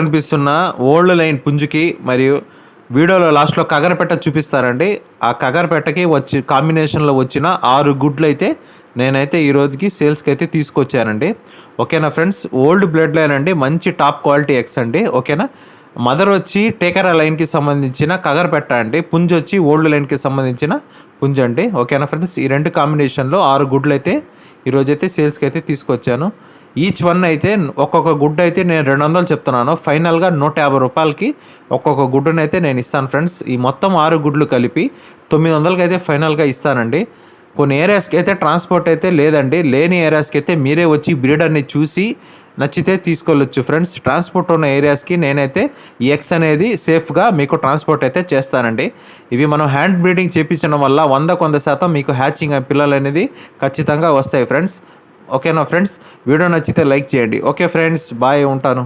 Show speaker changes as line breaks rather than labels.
కనిపిస్తున్న old line పుంజుకి మరియు వీడియోలో లాస్ట్లో కగరపెట్ట చూపిస్తారండి. ఆ కగరపెట్టకి వచ్చి కాంబినేషన్లో వచ్చిన ఆరు గుడ్లు అయితే నేనైతే ఈ రోజుకి సేల్స్కి అయితే తీసుకొచ్చానండి. ఓకేనా ఫ్రెండ్స్? ఓల్డ్ బ్లడ్ లైన్ అండి. మంచి టాప్ క్వాలిటీ ఎక్స్ అండి. ఓకేనా? మదర్ వచ్చి టేకరా లైన్కి సంబంధించిన కగరపెట్ట అండి. పుంజు వచ్చి ఓల్డ్ లైన్కి సంబంధించిన పుంజు అండి. ఓకేనా ఫ్రెండ్స్? ఈ రెండు కాంబినేషన్లో ఆరు గుడ్లు అయితే ఈరోజైతే సేల్స్కి అయితే తీసుకొచ్చాను. ఈచ్ వన్ అయితే ఒక్కొక్క గుడ్ అయితే నేను రెండు వందలు చెప్తున్నాను. ఫైనల్గా నూట యాభై రూపాయలకి ఒక్కొక్క గుడ్డునైతే అయితే నేను ఇస్తాను ఫ్రెండ్స్. ఈ మొత్తం ఆరు గుడ్లు కలిపి తొమ్మిది వందలకి అయితే ఫైనల్గా ఇస్తానండి. కొన్ని ఏరియాస్కి అయితే ట్రాన్స్పోర్ట్ అయితే లేదండి. లేని ఏరియాస్కి అయితే మీరే వచ్చి బ్రీడర్ని చూసి నచ్చితే తీసుకోవచ్చు ఫ్రెండ్స్. ట్రాన్స్పోర్ట్ ఉన్న ఏరియాస్కి నేనైతే ఈ ఎక్స్ అనేది సేఫ్గా మీకు ట్రాన్స్పోర్ట్ అయితే చేస్తానండి. ఇవి మనం హ్యాండ్ బ్రీడింగ్ చేయించడం వల్ల వంద కొంద శాతం మీకు హ్యాచింగ్ పిల్లలు అనేది ఖచ్చితంగా వస్తాయి ఫ్రెండ్స్. ఓకేనా ఫ్రెండ్స్? వీడియో నచ్చితే లైక్ చేయండి. ఓకే ఫ్రెండ్స్ బాయ్ ఉంటాను.